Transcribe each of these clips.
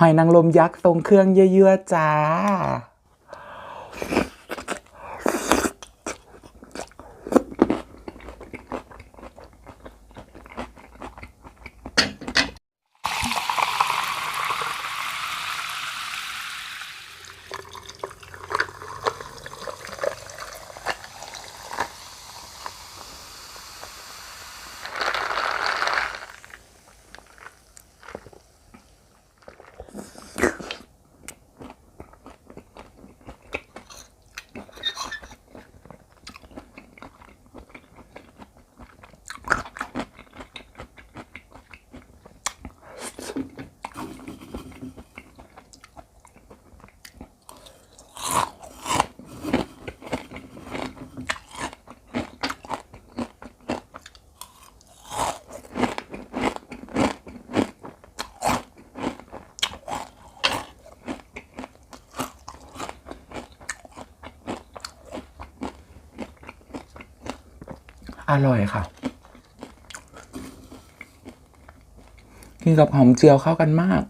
หอยนางรมยักษ์ทรงเครื่องเยื่อๆจ้า อร่อยค่ะ กินกับหอมเจียวเข้ากันมาก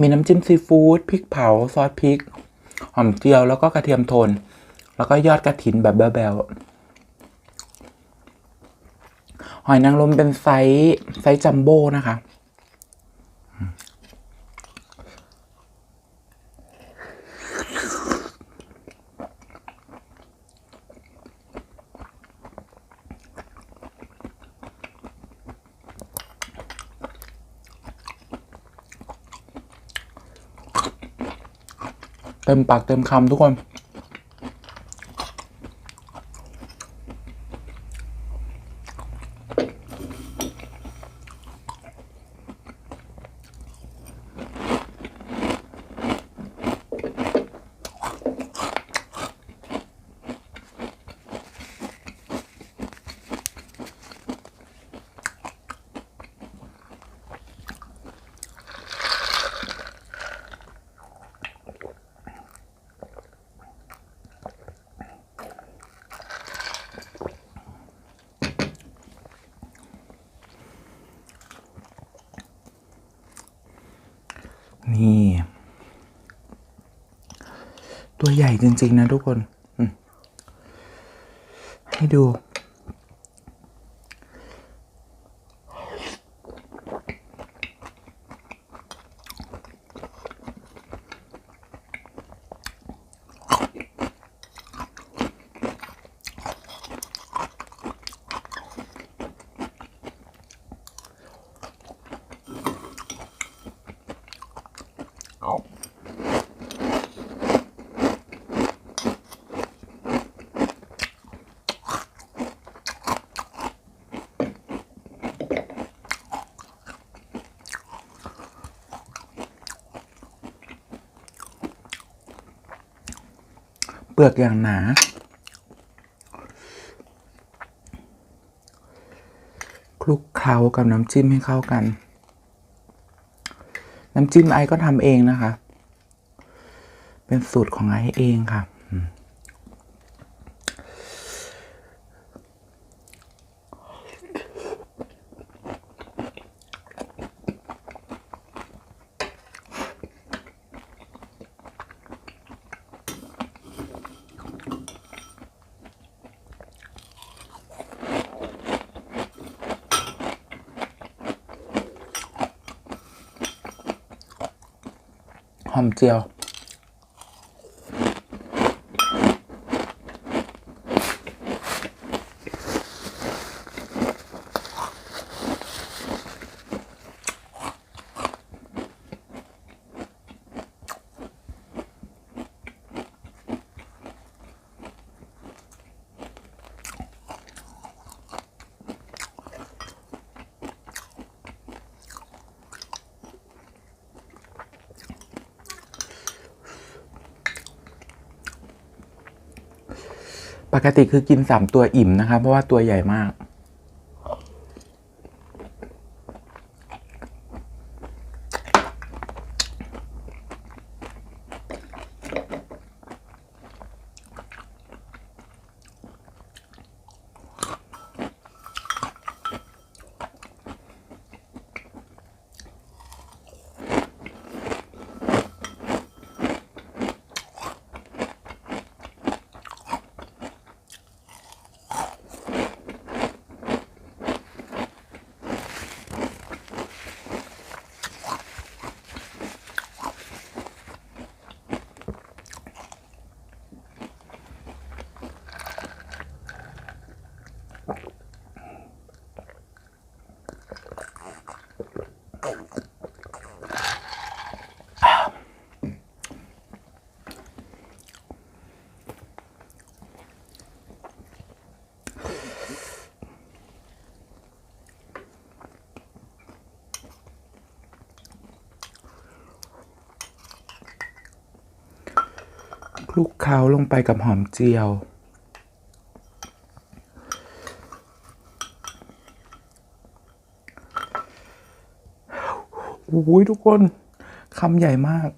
มีน้ำจิ้มซีฟู้ดพริกเผา ซอสพริก หอมเจียวแล้วก็กระเทียมโทน แล้วก็ยอดกระถินแบบแบ๊วๆหอยนางรมเป็นไซส์ไซส์จัมโบ้นะคะ เต็มปากเต็มคำทุกคน ตัวใหญ่จริง ๆ นะทุกคน ให้ดู ปลือกอย่างหนา คลุกเคล้ากับน้ำจิ้มให้เข้ากัน น้ำจิ้มไอก็ทำเองนะคะ เป็นสูตรของไอเองค่ะ อืม ปกติคือกินสามตัวอิ่มนะคะเพราะว่าตัวใหญ่มาก คลุกเคล้าลงไปกับหอมเจียว โอ้ยทุกคนคำใหญ่มาก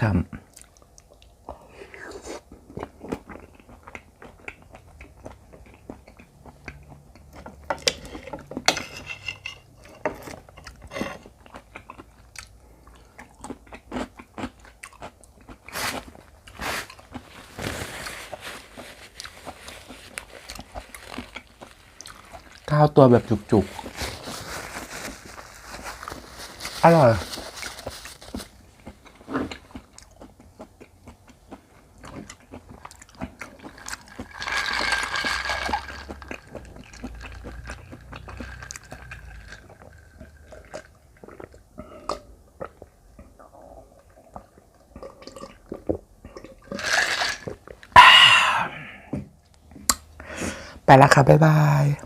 ช่ำๆข้าวตัวแบบจุกๆ อร่อย ไปแล้วค่ะ บ๊ายบาย